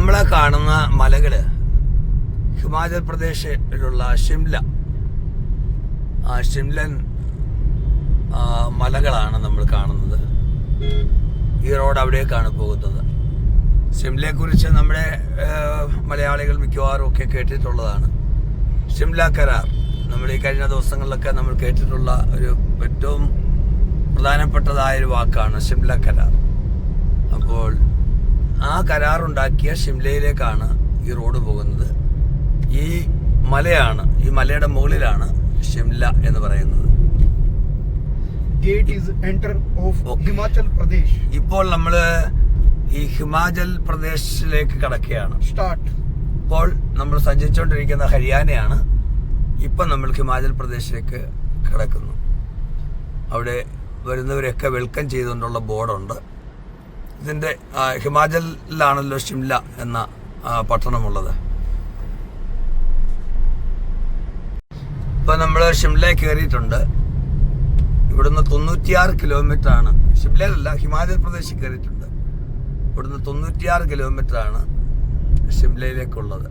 നമ്മളെ കാണുന്ന മലകൾ ഹിമാചൽ പ്രദേശിലുള്ള ഷിംല. ആ ഷിംലൻ മലകളാണ് നമ്മൾ കാണുന്നത്. ഈ റോഡ് അവിടേക്കാണ് പോകുന്നത്. ഷിംലയെ കുറിച്ച് നമ്മുടെ മലയാളികൾ മിക്കവാറും ഒക്കെ കേട്ടിട്ടുള്ളതാണ്. ഷിംല കരാർ. നമ്മൾ ഈ കഴിഞ്ഞ ദിവസങ്ങളിലൊക്കെ നമ്മൾ കേട്ടിട്ടുള്ള ഒരു ഏറ്റവും പ്രധാനപ്പെട്ടതായ ഒരു വാക്കാണ് ഷിംല കരാർ. അപ്പോൾ ആ കരാറുണ്ടാക്കിയ ഷിംലയിലേക്കാണ് ഈ റോഡ് പോകുന്നത്. ഈ മലയാണ് ഈ മലയുടെ മുകളിലാണ് ഷിംല എന്ന് പറയുന്നത്. ഹിമാചൽ പ്രദേശ് ഇപ്പോൾ നമ്മൾ ഈ ഹിമാചൽ പ്രദേശിലേക്ക് കടക്കുകയാണ്. സ്റ്റാർട്ട് ഇപ്പോൾ നമ്മൾ സഞ്ചരിച്ചുകൊണ്ടിരിക്കുന്ന ഹരിയാനയാണ്. ഇപ്പം നമ്മൾ ഹിമാചൽ പ്രദേശിലേക്ക് കിടക്കുന്നു. അവിടെ വരുന്നവരെയൊക്കെ വെൽക്കം ചെയ്തുകൊണ്ടുള്ള ബോർഡുണ്ട്. ഇതിന്റെ ഹിമാചലിലാണല്ലോ ഷിംല എന്ന പട്ടണമുള്ളത്. ഇപ്പം നമ്മൾ ഷിംല കയറിയിട്ടുണ്ട് ഇവിടുന്ന് തൊണ്ണൂറ്റിയാറ് കിലോമീറ്റർ ആണ് ഷിംലയിലല്ല ഹിമാചൽ പ്രദേശിൽ കയറിയിട്ടുണ്ട് ഇവിടുന്ന് തൊണ്ണൂറ്റിയാറ് കിലോമീറ്റർ ആണ് ഷിംലയിലേക്കുള്ളത്.